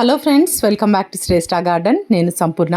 Hello friends welcome back to Shreshta garden నేను సంపూర్ణ.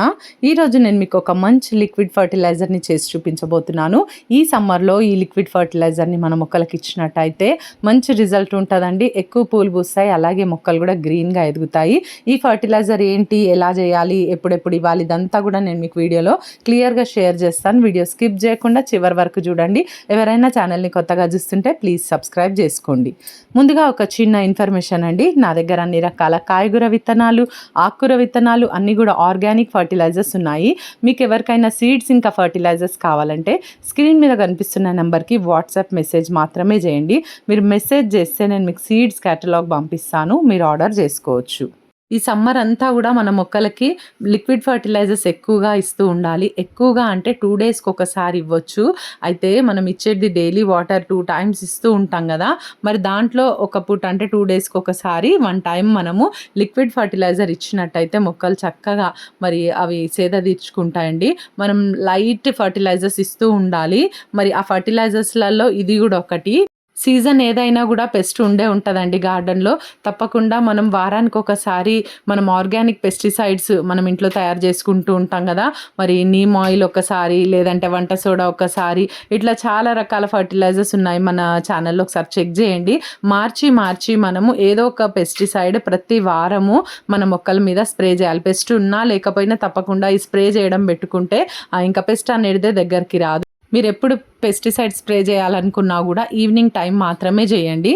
ఈరోజు నేను మీకు ఒక మంచి లిక్విడ్ ఫర్టిలైజర్ని చేసి చూపించబోతున్నాను. ఈ సమ్మర్లో ఈ లిక్విడ్ ఫర్టిలైజర్ని మన మొక్కలకి ఇచ్చినట్టయితే మంచి రిజల్ట్ ఉంటుందండి. ఎక్కువ పూలు పూస్తాయి అలాగే మొక్కలు కూడా గ్రీన్గా ఎదుగుతాయి. ఈ ఫర్టిలైజర్ ఏంటి ఎలా చేయాలి ఎప్పుడెప్పుడు ఇవ్వాలి ఇదంతా కూడా నేను మీకు వీడియోలో క్లియర్గా షేర్ చేస్తాను. వీడియో స్కిప్ చేయకుండా చివరి వరకు చూడండి. ఎవరైనా ఛానల్ని కొత్తగా చూస్తుంటే ప్లీజ్ సబ్స్క్రైబ్ చేసుకోండి. ముందుగా ఒక చిన్న ఇన్ఫర్మేషన్ అండి. నా దగ్గర అన్ని రకాల కాయగూర విత్తనాలు విత్తనాలు ఆకుకూర విత్తనాలు అన్నీ కూడా ఆర్గానిక్ ఫర్టిలైజర్స్ ఉన్నాయి. మీకు ఎవరికైనా సీడ్స్ ఇంకా ఫర్టిలైజర్స్ కావాలంటే స్క్రీన్ మీద కనిపిస్తున్న నెంబర్కి వాట్సాప్ మెసేజ్ మాత్రమే చేయండి. మీరు మెసేజ్ చేస్తే నేను మీకు సీడ్స్ క్యాటలాగ్ పంపిస్తాను. మీరు ఆర్డర్ చేసుకోవచ్చు. ఈ సమ్మర్ అంతా కూడా మన మొక్కలకి లిక్విడ్ ఫర్టిలైజర్స్ ఎక్కువగా ఇస్తూ ఉండాలి. ఎక్కువగా అంటే టూ డేస్కి ఒకసారి ఇవ్వచ్చు. అయితే మనం ఇచ్చేది డైలీ వాటర్ టూ టైమ్స్ ఇస్తూ ఉంటాం కదా. మరి దాంట్లో ఒక పూట అంటే టూ డేస్కి ఒకసారి వన్ టైం మనము లిక్విడ్ ఫర్టిలైజర్ ఇచ్చినట్టయితే మొక్కలు చక్కగా మరి అవి సేద తీర్చుకుంటాయండి. మనం లైట్ ఫర్టిలైజర్స్ ఇస్తూ ఉండాలి. మరి ఆ ఫర్టిలైజర్స్లలో ఇది కూడా ఒకటి. సీజన్ ఏదైనా కూడా పెస్ట్ ఉండే ఉంటుందండి గార్డెన్లో. తప్పకుండా మనం వారానికి ఒకసారి మనం ఆర్గానిక్ పెస్టిసైడ్స్ మనం ఇంట్లో తయారు చేసుకుంటూ ఉంటాం కదా. మరి నీమ్ ఆయిల్ ఒకసారి లేదంటే వంట సోడా ఒకసారి ఇట్లా చాలా రకాల ఫర్టిలైజర్స్ ఉన్నాయి మన ఛానల్లో ఒకసారి చెక్ చేయండి. మార్చి మార్చి మనము ఏదో ఒక పెస్టిసైడ్ ప్రతి వారము మన మొక్కల మీద స్ప్రే చేయాలి. పెస్ట్ ఉన్నా లేకపోయినా తప్పకుండా ఈ స్ప్రే చేయడం పెట్టుకుంటే ఇంకా పెస్ట్ అనేది దగ్గరికి రాదు. మీరు ఎప్పుడు పెస్టిసైడ్ స్ప్రే చేయాలనుకున్నా కూడా ఈవినింగ్ టైం మాత్రమే చేయండి.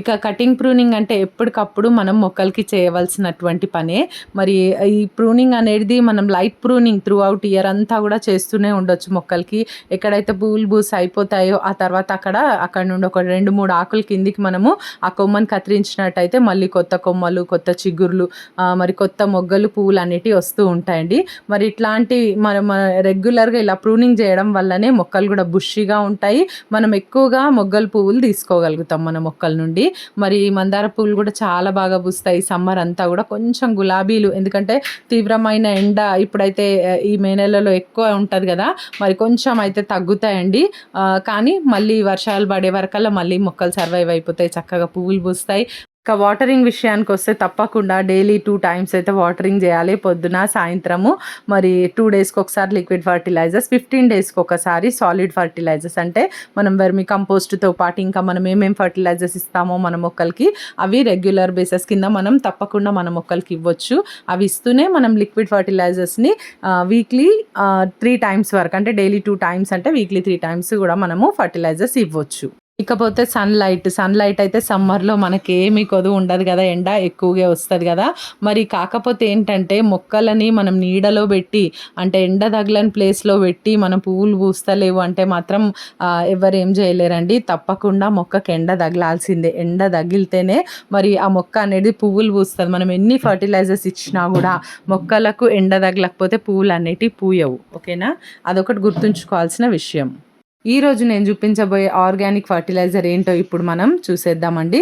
ఇక కటింగ్ ప్రూనింగ్ అంటే ఎప్పటికప్పుడు మనం మొక్కలకి చేయవలసినటువంటి పనే. మరి ఈ ప్రూనింగ్ అనేది మనం light pruning throughout year అంతా కూడా చేస్తూనే ఉండొచ్చు మొక్కలకి. ఎక్కడైతే పూలు బూస్ అయిపోతాయో ఆ తర్వాత అక్కడ అక్కడ నుండి ఒక రెండు మూడు ఆకుల కిందికి మనము ఆ కొమ్మను కత్తిరించినట్టయితే మళ్ళీ కొత్త కొమ్మలు కొత్త చిగుర్లు మరి కొత్త మొగ్గలు పువ్వులు అనేటివి వస్తూ ఉంటాయండి. మరి ఇట్లాంటి మనం రెగ్యులర్గా ఇలా ప్రూనింగ్ చేయడం వల్లనే మొక్కలు కూడా బుష్గా ఉంటాయి. మనం ఎక్కువగా మొగ్గలు పువ్వులు తీసుకోగలుగుతాం మన మొక్కల నుండి. మరి మందార పూలు కూడా చాలా బాగా పూస్తాయి. సమ్మర్ అంతా కూడా కొంచెం గులాబీలు ఎందుకంటే తీవ్రమైన ఎండ ఇప్పుడైతే ఈ మే నెలలో ఎక్కువ ఉంటుంది కదా మరి కొంచెం అయితే తగ్గుతాయండి. కానీ మళ్ళీ వర్షాలు పడే వరకల్లా మళ్ళీ మొక్కలు సర్వైవ్ అయిపోతాయి చక్కగా పువ్వులు పూస్తాయి. ఇంకా వాటరింగ్ విషయానికి వస్తే తప్పకుండా డైలీ టూ టైమ్స్ అయితే వాటరింగ్ చేయాలి. పొద్దున సాయంత్రము మరి టూ డేస్కి ఒకసారి లిక్విడ్ ఫర్టిలైజర్స్ ఫిఫ్టీన్ డేస్కి ఒకసారి సాలిడ్ ఫర్టిలైజర్స్. అంటే మనం వెర్మి కంపోస్ట్తో పాటు ఇంకా మనం ఏమేమి ఫర్టిలైజర్స్ ఇస్తామో మన మొక్కలకి అవి రెగ్యులర్ బేసెస్ కింద మనం తప్పకుండా మన మొక్కలకి ఇవ్వచ్చు. అవి ఇస్తూనే మనం లిక్విడ్ ఫర్టిలైజర్స్ని వీక్లీ త్రీ టైమ్స్ వరకు అంటే డైలీ టూ టైమ్స్ అంటే వీక్లీ త్రీ టైమ్స్ కూడా మనము ఫర్టిలైజర్స్ ఇవ్వచ్చు. ఇకపోతే సన్లైట్ సన్లైట్ అయితే సమ్మర్లో మనకి ఏమి కొదువు ఉండదు కదా ఎండ ఎక్కువగా వస్తుంది కదా. మరి కాకపోతే ఏంటంటే మొక్కలని మనం నీడలో పెట్టి అంటే ఎండ తగలని ప్లేస్లో పెట్టి మనం పువ్వులు పూస్తలేవు అంటే మాత్రం ఎవరు ఏం చేయలేరండి. తప్పకుండా మొక్కకి ఎండ తగలాల్సిందే. ఎండ తగిలితేనే మరి ఆ మొక్క అనేది పువ్వులు పూస్తుంది. మనం ఎన్ని ఫర్టిలైజర్స్ ఇచ్చినా కూడా మొక్కలకు ఎండ తగలకపోతే పువ్వులు అనేటివి పూయవు. ఓకేనా? అదొకటి గుర్తుంచుకోవాల్సిన విషయం. ఈరోజు నేను చూపించబోయే ఆర్గానిక్ ఫర్టిలైజర్ ఏంటో ఇప్పుడు మనం చూసేద్దామండి.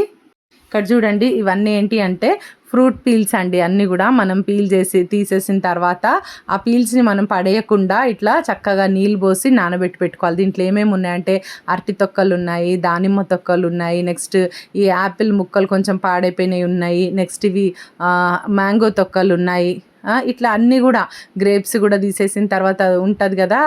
ఇక్కడ చూడండి ఇవన్నీ ఏంటి అంటే ఫ్రూట్ పీల్స్ అండి. అన్నీ కూడా మనం పీల్ చేసి తీసేసిన తర్వాత ఆ పీల్స్ని మనం పడేయకుండా ఇట్లా చక్కగా నీళ్ళు పోసి నానబెట్టి పెట్టుకోవాలి. దీంట్లో ఏమేమి ఉన్నాయంటే అరటి తొక్కలు ఉన్నాయి దానిమ్మ తొక్కలు ఉన్నాయి నెక్స్ట్ ఈ యాపిల్ ముక్కలు కొంచెం పాడైపోయినవి ఉన్నాయి నెక్స్ట్ ఇవి మ్యాంగో తొక్కలు ఉన్నాయి. ఇట్లా అన్నీ కూడా గ్రేప్స్ కూడా తీసేసిన తర్వాత ఉంటుంది కదా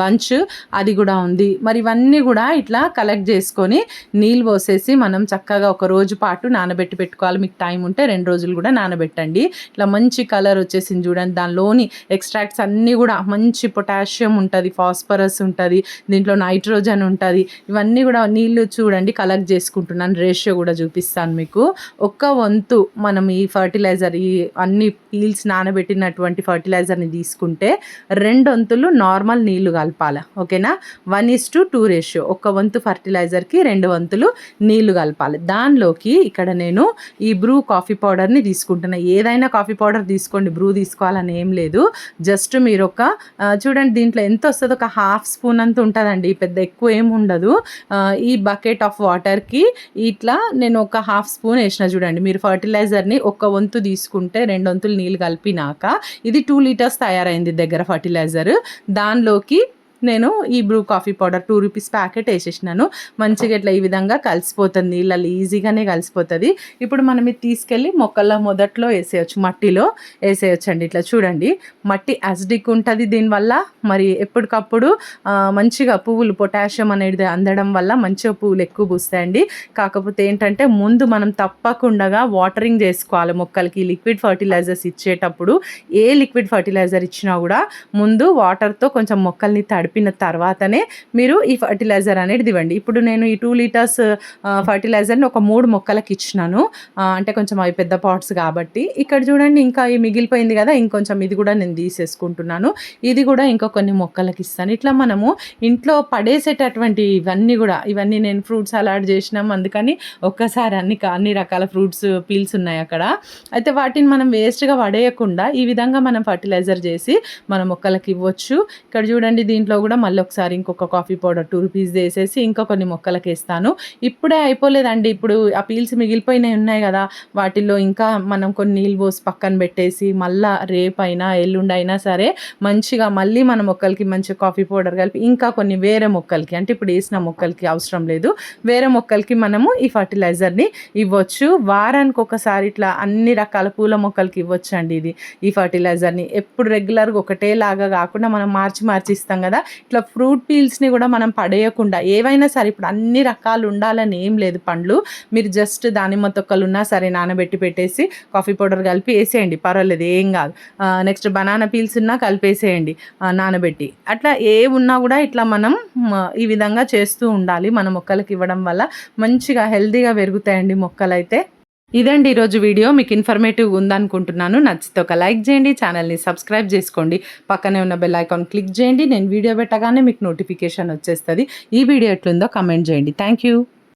బంచ్ అది కూడా ఉంది. మరి ఇవన్నీ కూడా ఇట్లా కలెక్ట్ చేసుకొని నీళ్ళు పోసేసి మనం చక్కగా ఒక రోజు పాటు నానబెట్టి పెట్టుకోవాలి. మీకు టైం ఉంటే రెండు రోజులు కూడా నానబెట్టండి. ఇట్లా మంచి కలర్ వచ్చేసింది చూడండి. దానిలోని ఎక్స్ట్రాక్ట్స్ అన్నీ కూడా మంచి పొటాషియం ఉంటుంది ఫాస్ఫరస్ ఉంటుంది దీంట్లో నైట్రోజన్ ఉంటుంది. ఇవన్నీ కూడా నీళ్ళు చూడండి కలెక్ట్ చేసుకుంటున్నాను. రేషియో కూడా చూపిస్తాను మీకు. ఒక్క వంతు మనం ఈ ఫర్టిలైజర్ ఈ అన్ని పీల్స్ పీల్స్ నానబెట్టినటువంటి ఫర్టిలైజర్ని తీసుకుంటే రెండు వంతులు నార్మల్ నీళ్ళు కలపాలి ఓకేనా? One is to two ratio ఒక వంతు ఫర్టిలైజర్కి రెండు వంతులు నీళ్ళు కలపాలి. దానిలోకి ఇక్కడ నేను ఈ బ్రూ కాఫీ పౌడర్ని తీసుకుంటున్నా. ఏదైనా కాఫీ పౌడర్ తీసుకోండి బ్రూ తీసుకోవాలని ఏం లేదు. జస్ట్ మీరు ఒక చూడండి దీంట్లో ఎంత వస్తుంది? ఒక హాఫ్ స్పూన్ అంత ఉంటుందండి. పెద్ద ఎక్కువ ఏమి ఉండదు. ఈ బకెట్ ఆఫ్ వాటర్కి ఇట్లా నేను ఒక హాఫ్ స్పూన్ వేసిన చూడండి. మీరు ఫర్టిలైజర్ని ఒక వంతు తీసుకుంటే రెండు వంతులు నీళ్ళు కలిపినాక ఇది టూ లీటర్స్ తయారైంది దగ్గర ఫర్టిలైజర్ దానిలోకి నేను ఈ Bru coffee powder two rupees packet వేసేసినాను. మంచిగా ఇట్లా ఈ విధంగా కలిసిపోతుంది. నీళ్ళలో ఈజీగానే కలిసిపోతుంది. ఇప్పుడు మనం ఇది తీసుకెళ్ళి మొక్కల్లో మొదట్లో వేసేయచ్చు. మట్టిలో వేసేయచ్చు అండి ఇట్లా చూడండి. మట్టి యాసిడిక్ ఉంటుంది దీనివల్ల. మరి ఎప్పటికప్పుడు మంచిగా పువ్వులు పొటాషియం అనేది అందడం వల్ల మంచిగా పువ్వులు ఎక్కువ పూస్తాయండి. కాకపోతే ఏంటంటే ముందు మనం తప్పకుండా వాటరింగ్ చేసుకోవాలి మొక్కలకి. లిక్విడ్ ఫర్టిలైజర్స్ ఇచ్చేటప్పుడు ఏ లిక్విడ్ ఫర్టిలైజర్ ఇచ్చినా కూడా ముందు వాటర్తో కొంచెం మొక్కల్ని తడి తడిపిన తర్వాతనే మీరు ఈ ఫర్టిలైజర్ అనేది ఇవ్వండి ఇప్పుడు నేను ఈ టూ లీటర్స్ ఫర్టిలైజర్ని ఒక మూడు మొక్కలకి ఇచ్చినాను. అంటే కొంచెం అవి పెద్ద పాట్స్ కాబట్టి. ఇక్కడ చూడండి ఇంకా ఈ మిగిలిపోయింది కదా ఇంకొంచెం ఇది కూడా నేను తీసేసుకుంటున్నాను. ఇది కూడా ఇంకా కొన్ని మొక్కలకి ఇస్తాను. ఇట్లా మనము ఇంట్లో పడేసేటటువంటి ఇవన్నీ కూడా ఇవన్నీ నేను ఫ్రూట్స్ అలాడ్ చేసినాం. అందుకని ఒక్కసారి అన్ని అన్ని రకాల ఫ్రూట్స్ పీల్స్ ఉన్నాయి అక్కడ. అయితే వాటిని మనం వేస్ట్గా పడేయకుండా ఈ విధంగా మనం ఫర్టిలైజర్ చేసి మన మొక్కలకి ఇవ్వచ్చు. ఇక్కడ చూడండి దీంట్లో కూడా మళ్ళీ ఒకసారి ఇంకొక కాఫీ పౌడర్ టూ రూపీస్ వేసేసి ఇంకా కొన్ని మొక్కలకి వేస్తాను. ఇప్పుడే అయిపోలేదండి. ఇప్పుడు ఆ పీల్స్ మిగిలిపోయినవి ఉన్నాయి కదా వాటిల్లో ఇంకా మనం కొన్ని నీళ్ళు పోసి పక్కన పెట్టేసి మళ్ళా రేపైనా ఎల్లుండి అయినా సరే మంచిగా మళ్ళీ మన మొక్కలకి మంచి కాఫీ పౌడర్ కలిపి ఇంకా కొన్ని వేరే మొక్కలకి అంటే ఇప్పుడు వేసిన మొక్కలకి అవసరం లేదు. వేరే మొక్కలకి మనము ఈ ఫర్టిలైజర్ని ఇవ్వచ్చు. వారానికి ఒకసారి ఇట్లా అన్ని రకాల పూల మొక్కలకి ఇవ్వచ్చు అండి ఇది ఈ ఫర్టిలైజర్ని ఎప్పుడు రెగ్యులర్గా ఒకటేలాగా కాకుండా మనం మార్చి మార్చి ఇస్తాం కదా ఇట్లా ఫ్రూట్ పీల్స్ని కూడా మనం పడేయకుండా ఏవైనా సరే ఇప్పుడు అన్ని రకాలు ఉండాలని ఏం లేదు పండ్లు. మీరు జస్ట్ దానిమ్మ తొక్కలు ఉన్నా సరే నానబెట్టి పెట్టేసి కాఫీ పౌడర్ కలిపి వేసేయండి. పర్వాలేదు ఏం కాదు. నెక్స్ట్ బనానా పీల్స్ ఉన్నా కలిపేసేయండి నానబెట్టి. అట్లా ఏ ఉన్నా కూడా ఇట్లా మనం ఈ విధంగా చేస్తూ ఉండాలి. మన మొక్కలకి ఇవ్వడం వల్ల మంచిగా హెల్తీగా పెరుగుతాయండి మొక్కలైతే. ఇదండి ఈరోజు వీడియో. మీకు ఇన్ఫర్మేటివ్ ఉందనుకుంటున్నాను. నచ్చితే ఒక లైక్ చేయండి. ఛానల్ని సబ్స్క్రైబ్ చేసుకోండి. పక్కనే ఉన్న బెల్ ఐకాన్ క్లిక్ చేయండి. నేను వీడియో పెట్టగానే మీకు నోటిఫికేషన్ వచ్చేస్తుంది. ఈ వీడియో ఎట్లుందో కమెంట్ చేయండి. Thank you